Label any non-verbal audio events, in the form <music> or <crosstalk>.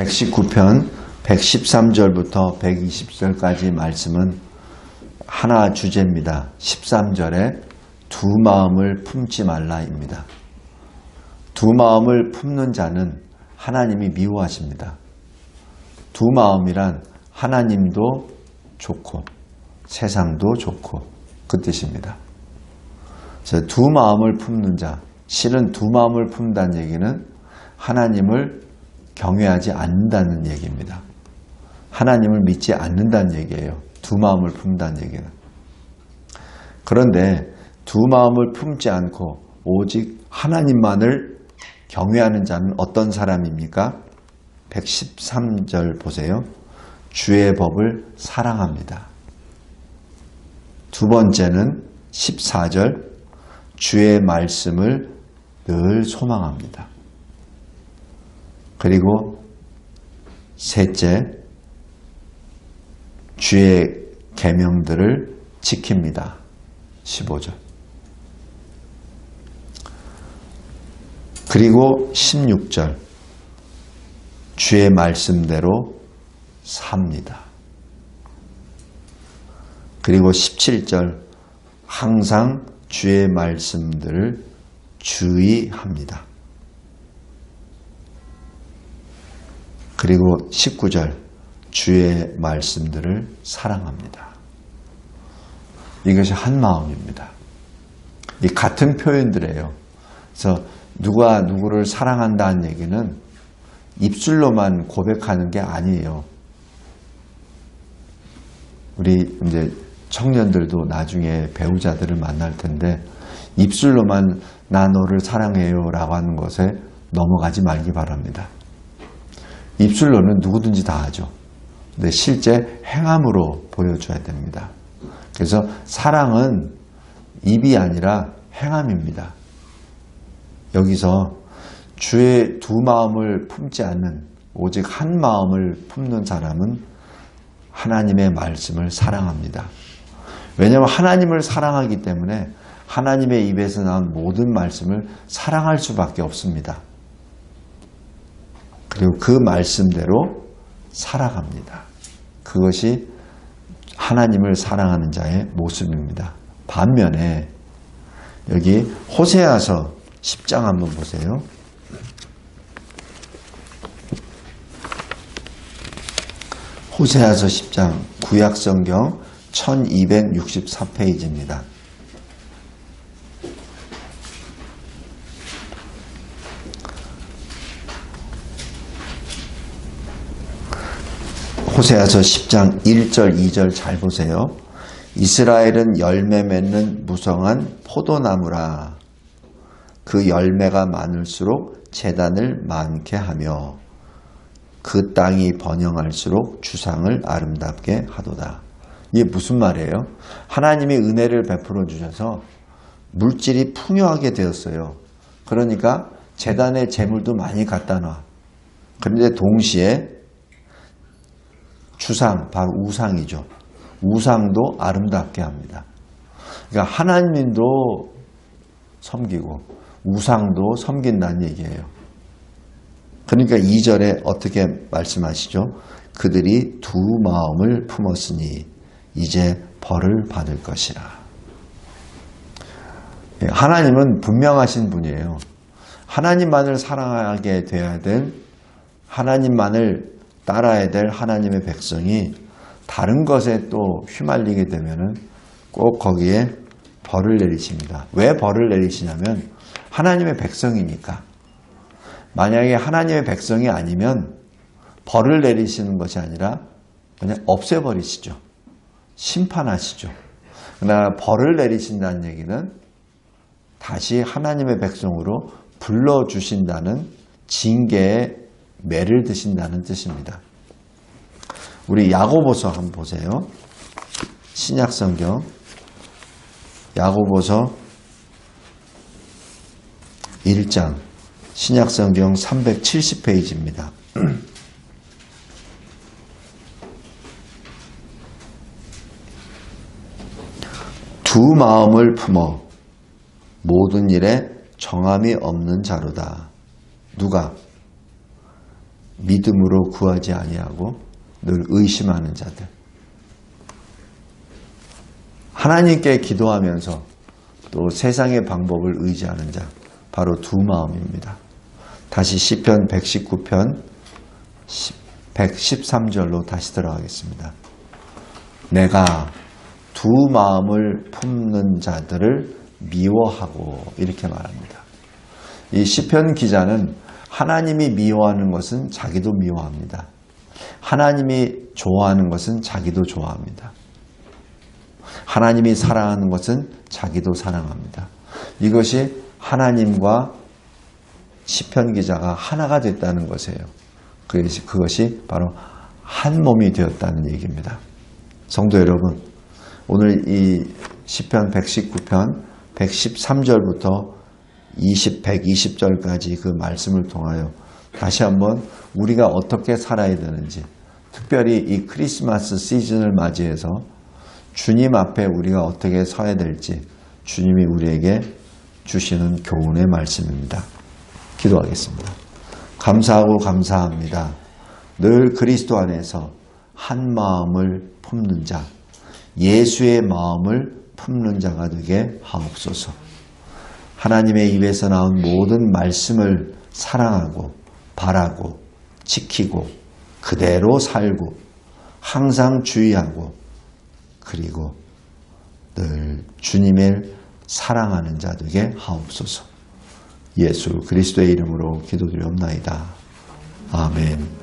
119편 113절부터 120절까지 말씀은 하나 주제입니다. 13절에 두 마음을 품지 말라입니다. 두 마음을 품는 자는 하나님이 미워하십니다. 두 마음이란 하나님도 좋고 세상도 좋고 그 뜻입니다. 두 마음을 품는 자, 실은 두 마음을 품다는 얘기는 하나님을 경외하지 않는다는 얘기입니다. 하나님을 믿지 않는다는 얘기예요. 두 마음을 품다는 얘기는. 그런데 두 마음을 품지 않고 오직 하나님만을 경외하는 자는 어떤 사람입니까? 113절 보세요. 주의 법을 사랑합니다. 두 번째는 14절 주의 말씀을 늘 소망합니다. 그리고 셋째 주의 계명들을 지킵니다. 15절. 그리고 16절 주의 말씀대로 삽니다. 그리고 17절 항상 주의 말씀들을 주의합니다. 그리고 19절 주의 말씀들을 사랑합니다. 이것이 한 마음입니다. 이 같은 표현들이에요. 그래서 누가 누구를 사랑한다는 얘기는 입술로만 고백하는 게 아니에요. 우리 이제 청년들도 나중에 배우자들을 만날 텐데 입술로만 나 너를 사랑해요 라고 하는 것에 넘어가지 말기 바랍니다. 입술로는 누구든지 다 하죠. 근데 실제 행함으로 보여줘야 됩니다. 그래서 사랑은 입이 아니라 행함입니다. 여기서 주의 두 마음을 품지 않는 오직 한 마음을 품는 사람은 하나님의 말씀을 사랑합니다. 왜냐하면 하나님을 사랑하기 때문에 하나님의 입에서 나온 모든 말씀을 사랑할 수밖에 없습니다. 그리고 그 말씀대로 살아갑니다. 그것이 하나님을 사랑하는 자의 모습입니다. 반면에 여기 호세아서 10장 한번 보세요. 호세아서 10장 구약성경 1264페이지입니다. 호세아서 10장 1절 2절 잘 보세요. 이스라엘은 열매 맺는 무성한 포도나무라. 그 열매가 많을수록 재단을 많게 하며 그 땅이 번영할수록 주상을 아름답게 하도다. 이게 무슨 말이에요? 하나님이 은혜를 베풀어 주셔서 물질이 풍요하게 되었어요. 그러니까 재단에 재물도 많이 갖다 놔. 그런데 동시에 주상, 바로 우상이죠. 우상도 아름답게 합니다. 그러니까 하나님도 섬기고 우상도 섬긴다는 얘기예요. 그러니까 2절에 어떻게 말씀하시죠? 그들이 두 마음을 품었으니 이제 벌을 받을 것이라. 예, 하나님은 분명하신 분이에요. 하나님만을 사랑하게 돼야 된 하나님만을 따라야 될 하나님의 백성이 다른 것에 또 휘말리게 되면은 꼭 거기에 벌을 내리십니다. 왜 벌을 내리시냐면 하나님의 백성이니까. 만약에 하나님의 백성이 아니면 벌을 내리시는 것이 아니라 그냥 없애버리시죠. 심판하시죠. 그러나 벌을 내리신다는 얘기는 다시 하나님의 백성으로 불러주신다는 징계의 매를 드신다는 뜻입니다. 우리 야고보서 한번 보세요. 신약 성경 야고보서 1장 신약 성경 370페이지입니다. <clears throat> 두 마음을 품어 모든 일에 정함이 없는 자로다. 누가? 믿음으로 구하지 아니하고 늘 의심하는 자들. 하나님께 기도하면서 또 세상의 방법을 의지하는 자. 바로 두 마음입니다. 다시 시편 119편 113절로 다시 들어가겠습니다. 내가 두 마음을 품는 자들을 미워하고 이렇게 말합니다. 이 시편 기자는 하나님이 미워하는 것은 자기도 미워합니다. 하나님이 좋아하는 것은 자기도 좋아합니다. 하나님이 사랑하는 것은 자기도 사랑합니다. 이것이 하나님과 시편 기자가 하나가 됐다는 것이에요. 그것이, 그것이 바로 한 몸이 되었다는 얘기입니다. 성도 여러분, 오늘 이 시편 119편 113절부터 20, 120절까지 그 말씀을 통하여 다시 한번 우리가 어떻게 살아야 되는지, 특별히 이 크리스마스 시즌을 맞이해서 주님 앞에 우리가 어떻게 서야 될지 주님이 우리에게 주시는 교훈의 말씀입니다. 기도하겠습니다. 감사하고 감사합니다. 늘 그리스도 안에서 한 마음을 품는 자, 예수의 마음을 품는 자가 되게 하옵소서. 하나님의 입에서 나온 모든 말씀을 사랑하고 바라고 지키고 그대로 살고 항상 주의하고 그리고 늘 주님을 사랑하는 자 되게 하옵소서. 예수 그리스도의 이름으로 기도드리옵나이다. 아멘.